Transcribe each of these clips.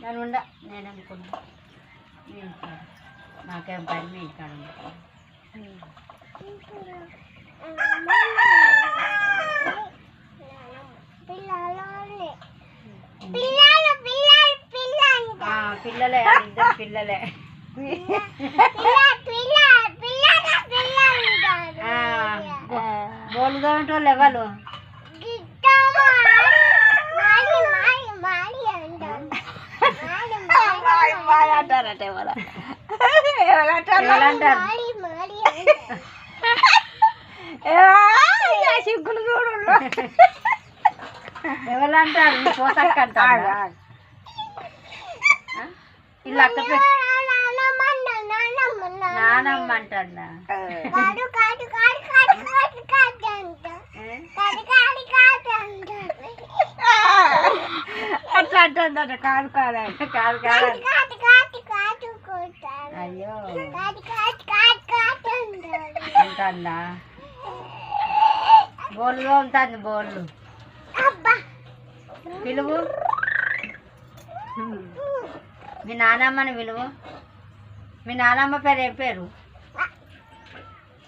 నేను ఉండ నేను అనుకున్నా. నాకేం పని మీ ఇంటికాడ ఉండ. పిల్లలు ఇద్దరు పిల్లలే. ఆ, బోలు తోమేటోళ్ళు ఎవరు? అంటారట ఎవరు ఎవరంటారు ఎవరంటారు సిగ్గులు చూడు ఎవరు అంటారు? నీ పోసక్క అంటారు ఇల్లు అక్క పే- నానమ్మ అంటారా. కాదు కాదు కాదు కాదు కాదు కాదు అంట ఏ? కాదు కాదు కాదు అంటారు. అట్లా అంటుందట. కాదు కాదు కాదు కాదు కాదు కొట్టారు అయ్యో కాదు కాదు కాదు కాదు అంటుందా బోళ్ళు తోముతుంది బోళ్ళు అబ్బా. పిలువు. మీ నానమ్మని పిలువు. మీ నానమ్మ పేరు ఏం పేరు?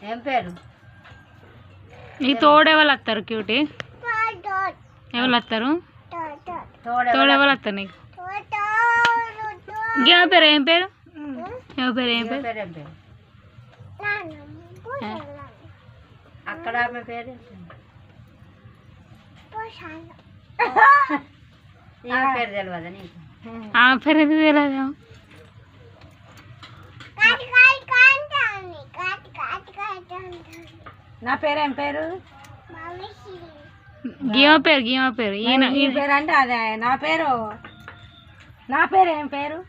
ఏం పేరు? నీ తోడు ఎవరు వస్తారు క్యూటీ? ఎవరు వస్తారు తోడు తోడు ఎవరు? వస్తారు నీకు? ఇంకేమ పేరు ఏం పేరు? ఏమ పేరు ఏం పేరు? పేరు ఏం పేరు? అక్కడ ఆమె పేరు ఏం పేరు? పేరు తెలియదా నీకు? ఆ. పేరు ఎందుకు తెలియదు నా పేరేం పేరు? గీమ పేరు గీమ పేరు. ఈయన ఈ పేరు అంటే అదే. నా పేరు? నా పేరు ఏం పేరు?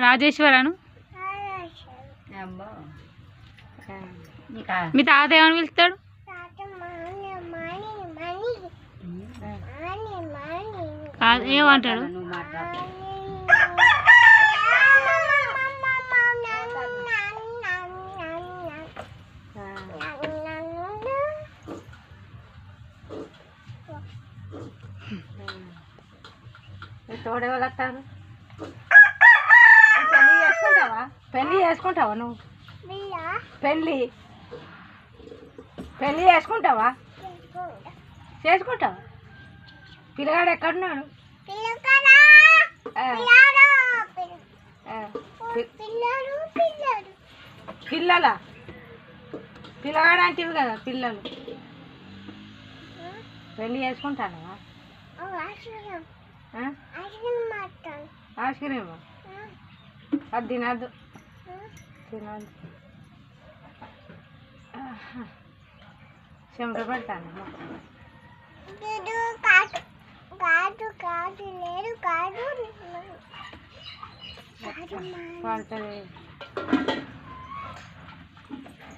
రాజేశ్వరను? మీ తాత ఏమని పిలుస్తాడు? కాదు ఏమంటాడు? తోడు పెళ్ళి చేసుకుంటావా పెళ్ళి చేసుకుంటావా నువ్వు? పెళ్ళి. పెళ్ళి చేసుకుంటావా చేసుకుంటావా? పిల్లగాడు ఎక్కడున్నాడు? పిల్లలు? పిల్లగాడు అంటే కదా పిల్లలు. పెళ్ళి చేసుకుంటానవా? ఆ? ఆశ్రయం మాట్లాడు. ఆశ్చర్యం అది తినద్దు ఆహా. చెమట పెడతాను కాదు కాదు లేదు కాదు